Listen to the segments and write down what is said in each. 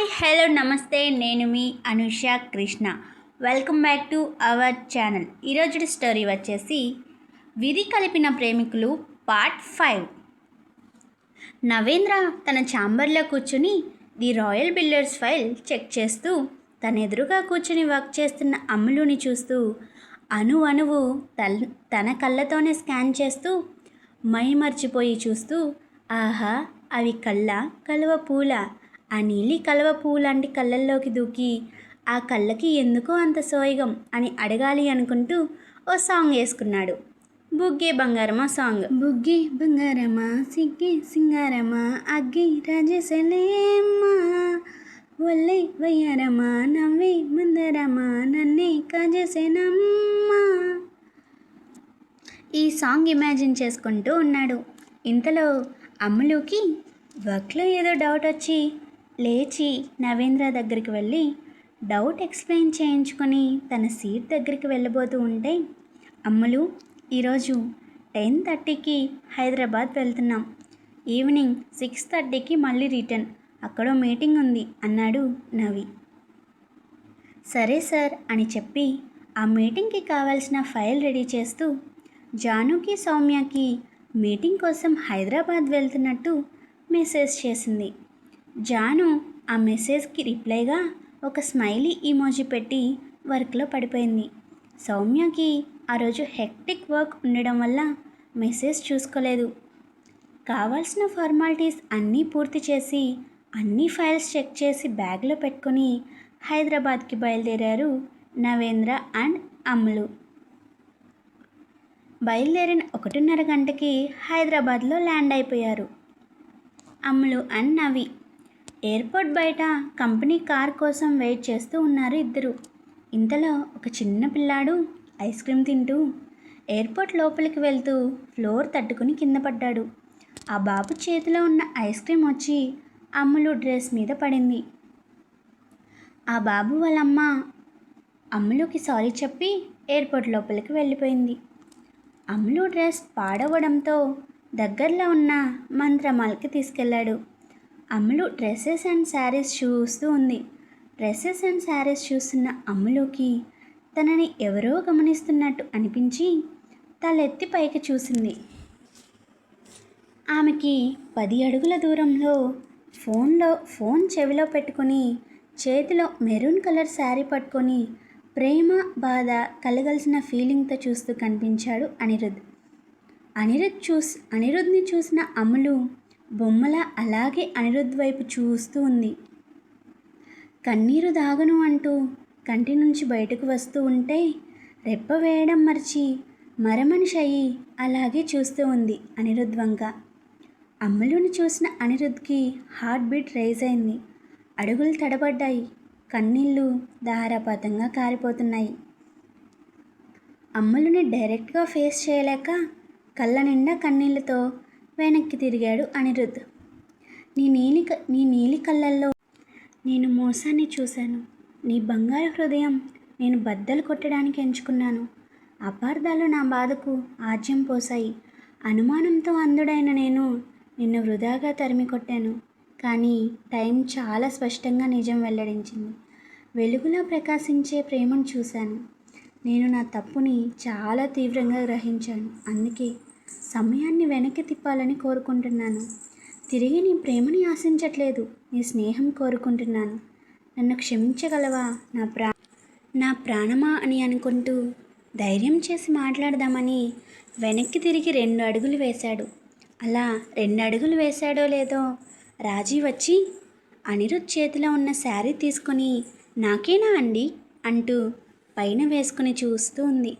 Hi hello namaste. నేను మీ Anusha Krishna. Welcome back to our channel. ఈరోజు story వచ్చేసి విధి కలిపిన ప్రేమికులు పార్ట్ ఫైవ్. నవేంద్ర తన ఛాంబర్లో కూర్చుని the royal builders file check చేస్తూ తన ఎదురుగా కూర్చుని వర్క్ చేస్తున్న అమ్ములుని చూస్తూ అణు అణువు తల్ తన కళ్ళతోనే స్కాన్ చేస్తూ మై మర్చిపోయి చూస్తూ ఆహా అవి కళ్ళ కలువ పూల? ఆ నీలి కలువ పువ్వు లాంటి కళ్ళల్లోకి దూకి ఆ కళ్ళకి ఎందుకో అంత సోయగం? అని అడగాలి అనుకుంటూ ఓ సాంగ్ వేసుకున్నాడు. బుగ్గే బంగారమా సాంగ్. బుగ్గే బంగారమా సిగ్గే సింగారమా అగ్గి రాజసలేమ్మా ఒల్లే వయ్యారమా నవ్వే ముందరమా నన్నే కాజేసేనమ్మా. ఈ సాంగ్ ఇమాజిన్ చేసుకుంటూ ఉన్నాడు. ఇంతలో అమ్ములుకి వర్క్లో ఏదో డౌట్ వచ్చి లేచి నవేంద్ర దగ్గరికి వెళ్ళి డౌట్ ఎక్స్ప్లెయిన్ చేయించుకొని తన సీట్ దగ్గరికి వెళ్ళబోతూ ఉంటే అమ్ములు ఈరోజు టెన్ థర్టీకి హైదరాబాద్ వెళ్తున్నాం. ఈవినింగ్ సిక్స్ థర్టీకి మళ్ళీ రిటర్న్. అక్కడో మీటింగ్ ఉంది అన్నాడు నవి. సరే సార్ అని చెప్పి ఆ మీటింగ్కి కావాల్సిన ఫైల్ రెడీ చేస్తూ జానుకి సౌమ్యకి మీటింగ్ కోసం హైదరాబాద్ వెళ్తున్నట్టు మెసేజ్ చేసింది. జాను ఆ మెసేజ్కి రిప్లైగా ఒక స్మైలీ ఇమోజీ పెట్టి వర్క్లో పడిపోయింది. సౌమ్యకి ఆ రోజు హెక్టిక్ వర్క్ ఉండడం వల్ల మెసేజ్ చూసుకోలేదు. కావాల్సిన ఫార్మాలిటీస్ అన్నీ పూర్తి చేసి అన్ని ఫైల్స్ చెక్ చేసి బ్యాగ్లో పెట్టుకొని హైదరాబాద్కి బయలుదేరారు నవేంద్ర అండ్ అమ్ములు బయలుదేరిన ఒకటిన్నర గంటకి హైదరాబాద్లో ల్యాండ్ అయిపోయారు. అమ్ములు అండ్ నవి ఎయిర్పోర్ట్ బయట కంపెనీ కార్ కోసం వెయిట్ చేస్తూ ఉన్నారు ఇద్దరు. ఇంతలో ఒక చిన్న పిల్లాడు ఐస్ క్రీమ్ తింటూ ఎయిర్పోర్ట్ లోపలికి వెళ్తూ ఫ్లోర్ తట్టుకుని కింద పడ్డాడు. ఆ బాబు చేతిలో ఉన్న ఐస్ క్రీమ్ వచ్చి అమ్ములు డ్రెస్ మీద పడింది. ఆ బాబు వాళ్ళమ్మ అమ్ములుకి సారీ చెప్పి ఎయిర్పోర్ట్ లోపలికి వెళ్ళిపోయింది. అమ్ములు డ్రెస్ పాడవడంతో దగ్గరలో ఉన్న మంత్రమాల్కి తీసుకెళ్ళాడు. అమ్ములు డ్రెస్సెస్ అండ్ శారీస్ చూస్తూ ఉంది. డ్రెస్సెస్ అండ్ శారీస్ చూస్తున్న అమ్ములోకి తనని ఎవరో గమనిస్తున్నట్టు అనిపించి తలెత్తి పైకి చూసింది. ఆమెకి పది అడుగుల దూరంలో ఫోన్లో ఫోన్ చెవిలో పెట్టుకొని చేతిలో మెరూన్ కలర్ శారీ పట్టుకొని ప్రేమ బాధ కలగలిసిన ఫీలింగ్తో చూస్తూ కనిపించాడు అనిరుద్. అనిరుద్ చూస్ అనిరుద్ని చూసిన అమ్ములు బొమ్మల అలాగే అనిరుద్ధ్ వైపు చూస్తూ ఉంది. కన్నీరు దాగను అంటూ కంటి నుంచి బయటకు వస్తూ ఉంటే రెప్ప వేయడం మర్చి మరమనిషి అయ్యి అలాగే చూస్తూ ఉంది అనిరుద్ధ్ వంక. అమ్ములుని చూసిన అనిరుద్కి హార్ట్ బీట్ రైజ్ అయింది. అడుగులు తడబడ్డాయి. కన్నీళ్ళు ధారాపాతంగా కారిపోతున్నాయి. అమ్ములుని డైరెక్ట్గా ఫేస్ చేయలేక కళ్ళ నిండా కన్నీళ్ళతో వెనక్కి తిరిగాడు అనిరుద్ధ. నీ నీలి నీ నీలి కళ్ళల్లో నేను మోసాన్ని చూశాను. నీ బంగారు హృదయం నేను బద్దలు కొట్టడానికి ఎంచుకున్నాను. అపార్థాలు నా బాధకు ఆజ్యం పోసాయి అనుమానంతో అందుడైన నేను నిన్ను వృధాగా తరిమి కొట్టాను. కానీ టైం చాలా స్పష్టంగా నిజం వెల్లడించింది. వెలుగులో ప్రకాశించే ప్రేమను చూశాను. నేను నా తప్పుని చాలా తీవ్రంగా గ్రహించాను. అందుకే సమయాన్ని వెనక్కి తిప్పాలని కోరుకుంటున్నాను. తిరిగి నీ ప్రేమని ఆశించట్లేదు. నీ స్నేహం కోరుకుంటున్నాను. నన్ను క్షమించగలవా? నా ప్రా నా ప్రాణమా అని అనుకుంటూ ధైర్యం చేసి మాట్లాడదామని వెనక్కి తిరిగి రెండు అడుగులు వేశాడు. అలా రెండు అడుగులు వేశాడో లేదో రాజీ వచ్చి అనిరుద్ చేతిలో ఉన్న శారీ తీసుకొని నాకేనా అండి? అంటూ పైన వేసుకుని చూస్తూ ఉంది.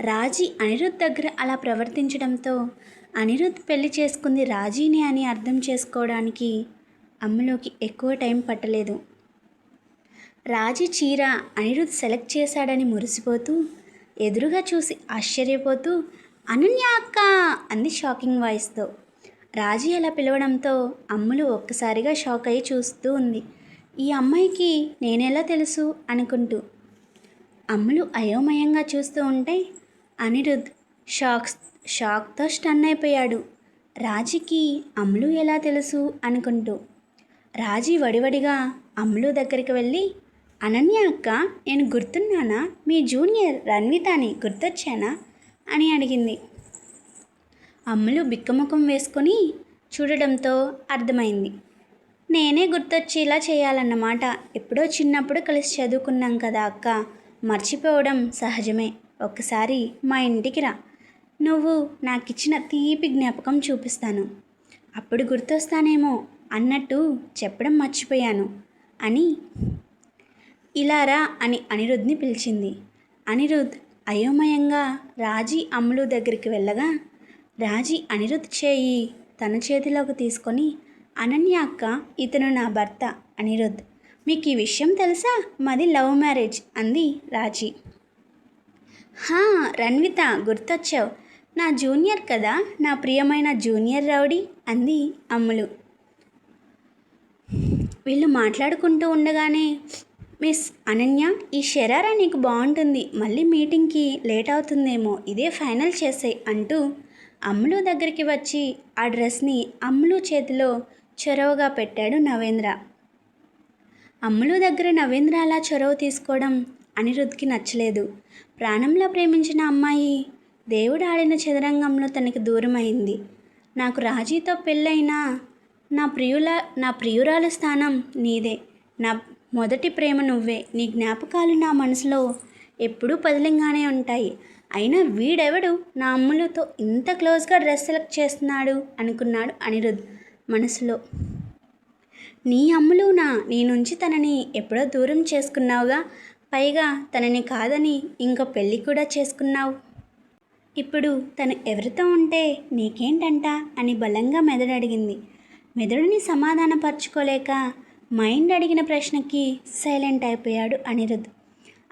రాజీ అనిరుద్ దగ్గర అలా ప్రవర్తించడంతో అనిరుద్ పెళ్ళి చేసుకుంది రాజీని అని అర్థం చేసుకోవడానికి అమ్మలోకి ఎక్కువ టైం పట్టలేదు. రాజీ చీర అనిరుద్ సెలెక్ట్ చేశాడని మురిసిపోతూ ఎదురుగా చూసి ఆశ్చర్యపోతూ అనన్య అక్క! అంది షాకింగ్ వాయిస్తో. రాజీ అలా పిలవడంతో అమ్ములు ఒక్కసారిగా షాక్ అయ్యి చూస్తూ ఉంది. ఈ అమ్మాయికి నేనెలా తెలుసు? అనుకుంటూ. అమ్ములు అయోమయంగా చూస్తూ ఉంటే అనిరుద్ షాక్ షాక్తో స్టన్ అయిపోయాడు. రాజీకి అమ్ములు ఎలా తెలుసు అనుకుంటూ. రాజీ వడివడిగా అమ్ములు దగ్గరికి వెళ్ళి అనన్య అక్క నేను గుర్తున్నానా? మీ జూనియర్ రన్వితాని గుర్తొచ్చానా? అని అడిగింది. అమ్ములు బిక్కముఖం వేసుకొని చూడడంతో అర్థమైంది. నేనే గుర్తొచ్చేలా చేయాలన్నమాట. ఎప్పుడో చిన్నప్పుడు కలిసి చదువుకున్నాం కదా అక్క. మర్చిపోవడం సహజమే. ఒకసారి మా ఇంటికి రా. నువ్వు నాకిచ్చిన తీపి జ్ఞాపకం చూపిస్తాను. అప్పుడు గుర్తొస్తానేమో అన్నట్టు చెప్పడం మర్చిపోయాను అని ఇలా రా అని అనిరుద్ని పిలిచింది. అనిరుద్ అయోమయంగా రాజీ అమ్ములు దగ్గరికి వెళ్ళగా రాజీ అనిరుద్ చేయి తన చేతిలోకి తీసుకొని అనన్య అక్క ఇతను నా భర్త అనిరుద్ మీకు ఈ విషయం తెలుసా? మాది లవ్ మ్యారేజ్ అంది రాజీ. హా రణ్విత గుర్తొచ్చావు. నా జూనియర్ కదా నా ప్రియమైన జూనియర్ రౌడీ అంది అమ్ములు. వీళ్ళు మాట్లాడుకుంటూ ఉండగానే మిస్ అనన్య ఈ షరారా నీకు బాగుంటుంది మళ్ళీ మీటింగ్కి లేట్ అవుతుందేమో ఇదే ఫైనల్ చేసే అంటూ అమ్ములు దగ్గరికి వచ్చి ఆ డ్రెస్ని అమ్ములు చేతిలో చొరవగా పెట్టాడు నవేంద్ర. అమ్ములు దగ్గర నవేంద్ర అలా చొరవ తీసుకోవడం అనిరుద్ధ్కి నచ్చలేదు. ప్రాణంలో ప్రేమించిన అమ్మాయి దేవుడు ఆడిన చదరంగంలో తనకి దూరమైంది. నాకు రాజీతో పెళ్ళైనా నా ప్రియుల నా ప్రియురాల స్థానం నీదే. నా మొదటి ప్రేమ నువ్వే. నీ జ్ఞాపకాలు నా మనసులో ఎప్పుడూ పదిలంగానే ఉంటాయి. అయినా వీడెవడు? నా అమ్ములతో ఇంత క్లోజ్గా డ్రెస్ సెలెక్ట్ చేస్తున్నాడు అనుకున్నాడు అనిరుద్ మనసులో. నీ అమ్ములు నా నీ నుంచి తనని ఎప్పుడో దూరం చేసుకున్నావుగా? పైగా తనని కాదని ఇంకో పెళ్ళి కూడా చేసుకున్నావు. ఇప్పుడు తను ఎవరితో ఉంటే నీకేంటంట అని బలంగా మెదడు అడిగింది. మెదడుని సమాధానపరచుకోలేక మైండ్ అడిగిన ప్రశ్నకి సైలెంట్ అయిపోయాడు అనిరుద్.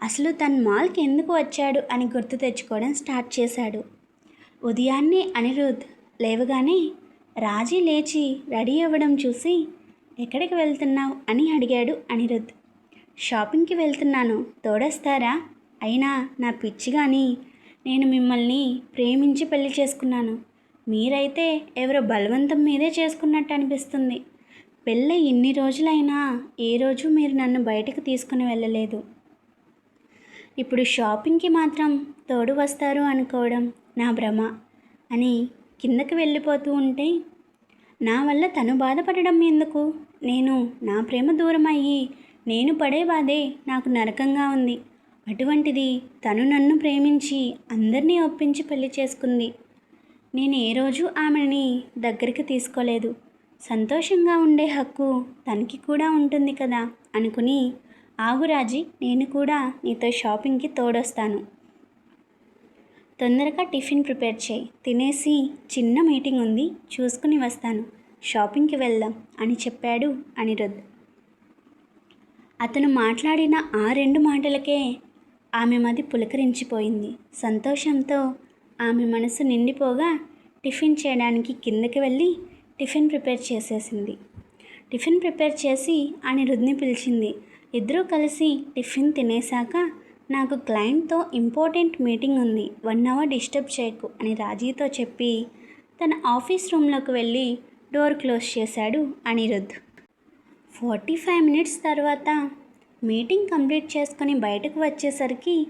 అసలు తన మాల్కి ఎందుకు వచ్చాడు అని గుర్తు తెచ్చుకోవడం స్టార్ట్ చేశాడు. ఉదయాన్నే అనిరుద్ లేవగానే రాజీ లేచి రెడీ అవ్వడం చూసి ఎక్కడికి వెళ్తున్నావు? అని అడిగాడు అనిరుద్. షాపింగ్కి వెళ్తున్నాను. తోడేస్తారా? అయినా నా పిచ్చి కానీ నేను మిమ్మల్ని ప్రేమించి పెళ్ళి చేసుకున్నాను. మీరైతే ఎవరో బలవంతం మీదే చేసుకున్నట్టు అనిపిస్తుంది. పెళ్ళి ఇన్ని రోజులైనా ఏ రోజు మీరు నన్ను బయటకు తీసుకుని వెళ్ళలేదు. ఇప్పుడు షాపింగ్కి మాత్రం తోడు వస్తారు అనుకోవడం నా భ్రమ అని కిందకి వెళ్ళిపోతూ ఉంటే నా వల్ల తను బాధపడడం ఎందుకు? నేను నా ప్రేమ దూరం అయ్యి నేను పడే బాధే నాకు నరకంగా ఉంది. అటువంటిది తను నన్ను ప్రేమించి అందరినీ ఒప్పించి పెళ్ళి చేసుకుంది. నేను ఏ రోజు ఆమెని దగ్గరికి తీసుకోలేదు. సంతోషంగా ఉండే హక్కు తనకి కూడా ఉంటుంది కదా అనుకుని ఆగురాజీ నేను కూడా నీతో షాపింగ్కి తోడొస్తాను. తొందరగా టిఫిన్ ప్రిపేర్ చేయి. తినేసి చిన్న మీటింగ్ ఉంది చూసుకుని వస్తాను. షాపింగ్కి వెళ్దాం అని చెప్పాడు అనిరుద్. అతను మాట్లాడిన ఆ రెండు మాటలకే ఆమె మది పులకరించిపోయింది. సంతోషంతో ఆమె మనసు నిండిపోగా టిఫిన్ చేయడానికి కిందకి వెళ్ళి టిఫిన్ ప్రిపేర్ చేసేసింది. టిఫిన్ ప్రిపేర్ చేసి అనిరుద్ని పిలిచింది. ఇద్దరూ కలిసి టిఫిన్ తినేశాక నాకు క్లయింట్తో ఇంపార్టెంట్ మీటింగ్ ఉంది. వన్ అవర్ డిస్టర్బ్ చేయకు అని రాజీతో చెప్పి తన ఆఫీస్ రూమ్లోకి వెళ్ళి డోర్ క్లోజ్ చేశాడు అనిరుద్ధ్. ఫార్టీ ఫైవ్ మినిట్స్ తర్వాత మీటింగ్ కంప్లీట్ చేసుకొని బయటకు వచ్చేసరికి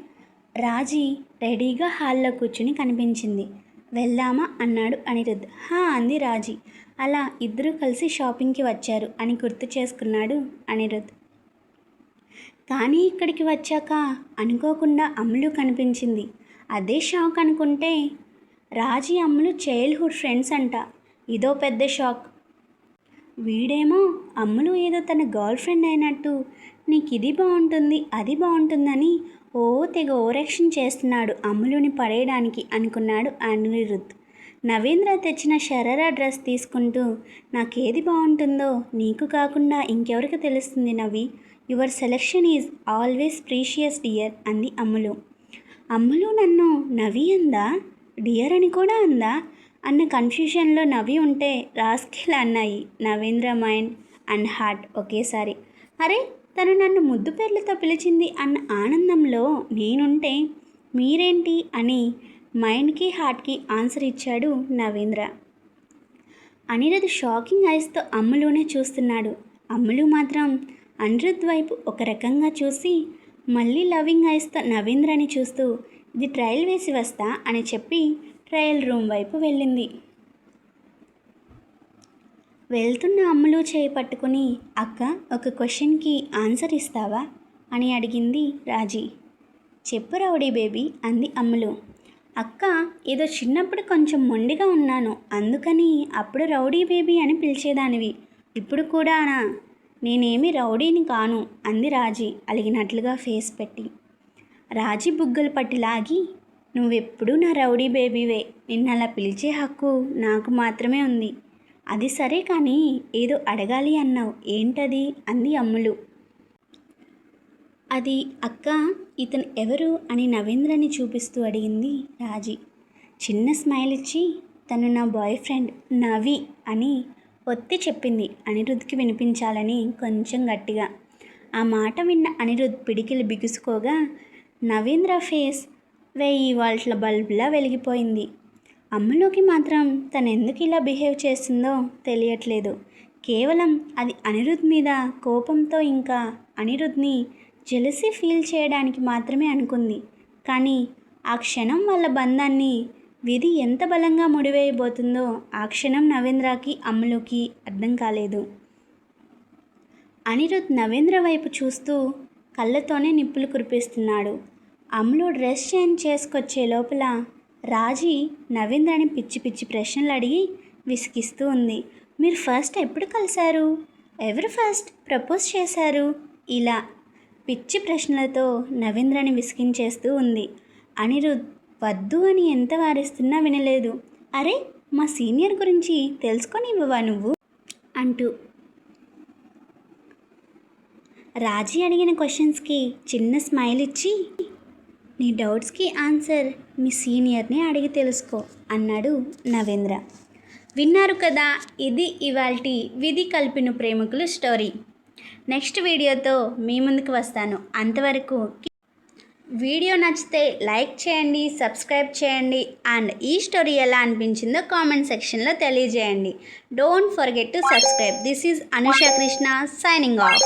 రాజీ రెడీగా హాల్లో కూర్చుని కనిపించింది. వెళ్దామా? అన్నాడు అనిరుద్. హా అంది రాజీ. అలా ఇద్దరూ కలిసి షాపింగ్కి వచ్చారు అని గుర్తు చేసుకున్నాడు అనిరుద్. కానీ ఇక్కడికి వచ్చాక అనుకోకుండా అమ్ములు కనిపించింది. అదే షాక్ అనుకుంటే రాజీ అమ్ములు చైల్డ్హుడ్ ఫ్రెండ్స్ అంట. ఇదో పెద్ద షాక్. వీడేమో అమ్ములు ఏదో తన గర్ల్ ఫ్రెండ్ అయినట్టు నీకు ఇది బాగుంటుంది అది బాగుంటుందని ఓ తెగ ఓరక్షన్ చేస్తున్నాడు అమ్ములుని పడేయడానికి అనుకున్నాడు అనిరుద్ నవీంద్ర తెచ్చిన షరారా డ్రెస్ తీసుకుంటూ నాకేది బాగుంటుందో నీకు కాకుండా ఇంకెవరికి తెలుస్తుంది Navi? Your selection is always precious dear అంది అమ్ములు. అమ్ములు నన్ను నవి అందా? డియర్ అని కూడా అందా? అన్న కన్ఫ్యూషన్లో నవ్వి ఉంటే రాస్కిల్ అన్నాయి నవేంద్ర మైండ్ అండ్ హార్ట్ ఒకేసారి. అరే తను నన్ను ముద్దు పేర్లతో పిలిచింది అన్న ఆనందంలో నేనుంటే మీరేంటి? అని మైండ్కి హార్ట్కి ఆన్సర్ ఇచ్చాడు నవేంద్ర. అనిరుద్ షాకింగ్ ఐస్తో అమ్ములునే చూస్తున్నాడు. అమ్ములు మాత్రం అనిరుద్ వైపు ఒక రకంగా చూసి మళ్ళీ లవింగ్ ఐస్తో నవీంద్రని చూస్తూ ఇది ట్రయల్ వేసి వస్తా అని చెప్పి ట్రయల్ రూమ్ వైపు వెళ్ళింది. వెళ్తున్న అమ్ములు చేయి పట్టుకుని అక్క ఒక క్వశ్చన్కి ఆన్సర్ ఇస్తావా? అని అడిగింది రాజీ. చెప్పు రౌడీ బేబీ అంది అమ్ములు. అక్క ఏదో చిన్నప్పుడు కొంచెం మొండిగా ఉన్నాను అందుకని అప్పుడు రౌడీ బేబీ అని పిలిచేదానివి. ఇప్పుడు కూడానా నేనేమి రౌడీని కాను అంది రాజీ అలిగినట్లుగా ఫేస్ పెట్టి. రాజీ బుగ్గలు పట్టి లాగి నువ్వెప్పుడూ నా రౌడీ బేబీవే. నిన్ను అలా పిలిచే హక్కు నాకు మాత్రమే ఉంది. అది సరే కానీ ఏదో అడగాలి అన్నావు. ఏంటది? అంది అమ్ములు. అది అక్క ఇతను ఎవరు అని నవీంద్రని చూపిస్తూ అడిగింది రాజీ. చిన్న స్మైల్ ఇచ్చి తను నా బాయ్ ఫ్రెండ్ నవి అని ఒత్తి చెప్పింది అనిరుద్ధ్కి వినిపించాలని కొంచెం గట్టిగా. ఆ మాట విన్న అనిరుద్ పిడికిలు బిగుసుకోగా నవీంద్ర ఫేస్ వెయ్యి వాల్ట్ల బల్బులా వెలిగిపోయింది. అమ్మలోకి మాత్రం తను ఎందుకు ఇలా బిహేవ్ చేస్తుందో తెలియట్లేదు. కేవలం అది అనిరుద్ మీద కోపంతో ఇంకా అనిరుద్ని జెలసీ ఫీల్ చేయడానికి మాత్రమే అనుకుంది. కానీ ఆ క్షణం వాళ్ళ బంధాన్ని విధి ఎంత బలంగా ముడివేయబోతుందో ఆ క్షణం నవేంద్రకి అమ్ములోకి అర్థం కాలేదు. అనిరుద్ నవేంద్ర వైపు చూస్తూ కళ్ళతోనే నిప్పులు కురిపిస్తున్నాడు. అమ్ములు డ్రెస్ చేంజ్ చేసుకొచ్చే లోపల రాజీ నవీంద్రని పిచ్చి పిచ్చి ప్రశ్నలు అడిగి విసిగిస్తూ ఉంది. మీరు ఫస్ట్ ఎప్పుడు కలిశారు? ఎవరు ఫస్ట్ ప్రపోజ్ చేశారు? ఇలా పిచ్చి ప్రశ్నలతో నవీంద్రని విసిగించేస్తూ ఉంది. అనిరుద్ వద్దు అని ఎంత వారిస్తున్నా వినలేదు. అరే మా సీనియర్ గురించి తెలుసుకొని ఇవ్వవా నువ్వు? అంటూ రాజీ అడిగిన క్వశ్చన్స్కి చిన్న స్మైల్ ఇచ్చి నీ డౌట్స్కి ఆన్సర్ మీ సీనియర్ని అడిగి తెలుసుకో అన్నాడు నవేంద్ర. విన్నారు కదా ఇది ఇవాల్టి విధి కల్పిన ప్రేమికులు స్టోరీ. నెక్స్ట్ వీడియోతో మీ ముందుకు వస్తాను. అంతవరకు వీడియో నచ్చితే లైక్ చేయండి సబ్స్క్రైబ్ చేయండి అండ్ ఈ స్టోరీ ఎలా అనిపించిందో కామెంట్ సెక్షన్లో తెలియజేయండి. Don't forget to subscribe. This is Anusha Krishna signing off.